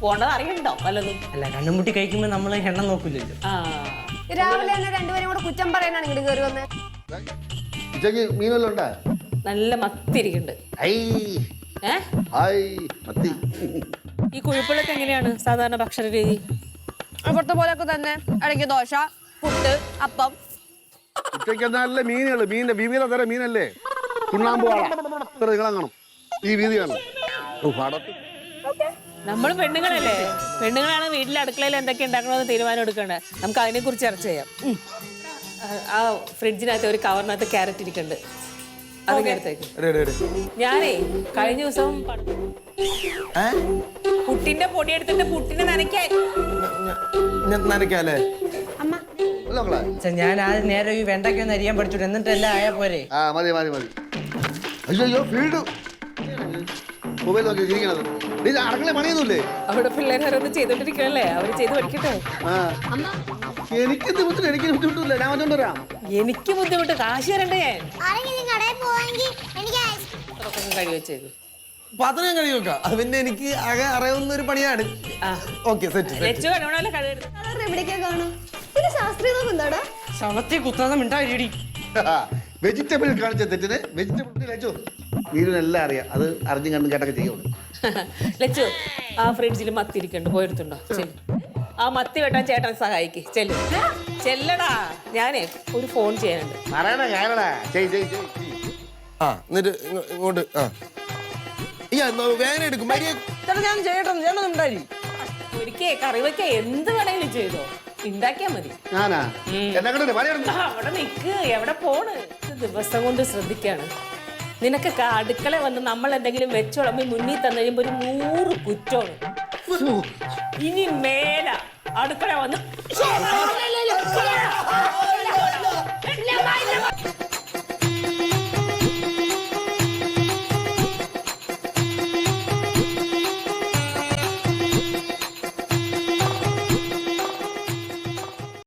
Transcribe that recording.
പോണ്ടത് അറിയണ്ടോ? വല്ലതും? അല്ല കണ്ണുമുട്ടി കഴിക്കുമ്പോ നമ്മൾ എണ്ണം നോക്കില്ലല്ലോ ആ. രാവിലെ തന്നെ രണ്ടുപേരും കൂടെ കുറ്റം പറയാനാണ് ഇങ്ങോട്ട് കയറി വന്നത് ഉച്ചയ്ക്ക് മീനെല്ലാം ഉണ്ടാ? നല്ല മത്തിരിക്കുന്നുണ്ട് ഐ. ഹായ് മത്തി. ഈ കുഴിപ്പുള്ളൊക്കെ എങ്ങനെയാണ് സാധാരണ ഭക്ഷണ രീതി? അപ്പുറത്തെ പോലൊക്കെ തന്നെ. ഇടയ്ക്ക് ദോശ പുട്ട് അപ്പം. ഉച്ചയ്ക്ക് നല്ല മീനുകൾ മീനിന്റെ വിവിധ തരം മീനല്ലേ? ചുണ്ണാമ്പ് വാള കാണും ഈ വീതി കാണും നമ്മൾ പെണ്ണുങ്ങളല്ലേ? പെണ്ണുങ്ങളാണ് വീട്ടിലെ അടുക്കളയിൽ എന്തൊക്കെ ഉണ്ടാക്കണമെന്ന് തീരുമാനം എടുക്കേണ്ടത് നമുക്ക് അതിനെ കുറിച്ച് ചർച്ച ചെയ്യാം. ആ- ആ ഫ്രിഡ്ജിനകത്ത് ഒരു കവറിനകത്ത് ക്യാരറ്റ് ഇരിക്കുന്നുണ്ട് ഞാനേ കഴിഞ്ഞ ദിവസം പുട്ടിന്റെ പൊടി എടുത്തിട്ട് പുട്ടിനെ നനയ്ക്കാൻ. ഞാൻ ആദ്യം നേരെ ഈ വെണ്ടയ്ക്ക് ഒന്ന് അരിയാൻ പഠിച്ചു എന്നിട്ട് എല്ലാം ആയാ പോരെ. ആ മതി മതി മതി. അയ്യോ അയ്യോ ഫീൽഡ്. മൊബൈൽ നോക്കി ഇരിക്കണത്. അടക്കളെ പണിയൊന്നുമില്ലേ? അവിടെ പിള്ളേർ ഓരോന്ന് ചെയ്തോണ്ടിരിക്കണല്ലേ അവർ ചെയ്ത് പഠിക്കട്ടെ? ആ. എനിക്ക് ബുദ്ധിമുട്ടില്ല എനിക്ക് ബുദ്ധിമുട്ടില്ല. ഞാൻ വന്നോണ്ട് വരാം. എനിക്ക് ബുദ്ധിമുട്ട്. കാശ് തരണ്ടേ ഞാൻ? ആരെങ്കിലും കടയിൽ പോവാമെങ്കിൽ എനിക്ക് ഐസ് അതൊക്കെ കഴി വെച്ചേക്ക്. പാത്രം ഞാൻ കഴുകി വെക്കാം. അത് പിന്നെ എനിക്ക് ആകെ അറിയാവുന്ന ഒരു പണിയാണ്. ഓക്കെ സെറ്റ് ലച്ചു ശവത്തി കുത്താതെ വെജിറ്റബിൾ കാണിച്ച തെറ്റിന്. വെജിറ്റബിൾ കഴിച്ചു നീരിനെല്ലാം അറിയാം. അത് അറിഞ്ഞും കണ്ടും കേട്ടൊക്കെ ചെയ്യുള്ളൂ. ലച്ചു ആ ഫ്രിഡ്ജിൽ മത്തിരിക്കണ്ട് പോയെടുത്തുണ്ടോ ചെല്ലു. ആ മത്തി വെട്ടാൻ ചേട്ടൻ സഹായിക്ക്. ചെല്ലു. ചെല്ലടാ. ഞാനേ ഒരു ഫോൺ ചെയ്യാനുണ്ട്. പറയണ ഞാനടാ. ചെയ് ചെയ് ചെയ്. ചെയ്. ആ എന്നിട്ട് ഇങ്ങോ- ഇങ്ങോട്ട് ആ. ഈ വേദന എടുക്കും. മരിയ ചേട്ടാ ഞാൻ ചേട്ടൻ ഒരിക്കേ കറി വെക്കേ എന്ത് വേണമെങ്കിലും ചെയ്തോ. ഉണ്ടാക്കിയാ മതി. ഞാനാ? എന്നെ കണ്ടേ പണിയെടുത്തു ആ, അവിടെ നിക്ക്. എവിടെ പോണ്? ഇത് ദിവസം കൊണ്ട് ശ്രദ്ധിക്കാണ്. നിനക്കൊക്കെ അടുക്കള വന്ന് നമ്മൾ എന്തെങ്കിലും വെച്ചോളമ്പി മുന്നിൽ തന്നു കഴിയുമ്പോൾ ഒരു നൂറ് കുറ്റമാണ്. ഇനി മേല അടുക്കള വന്ന്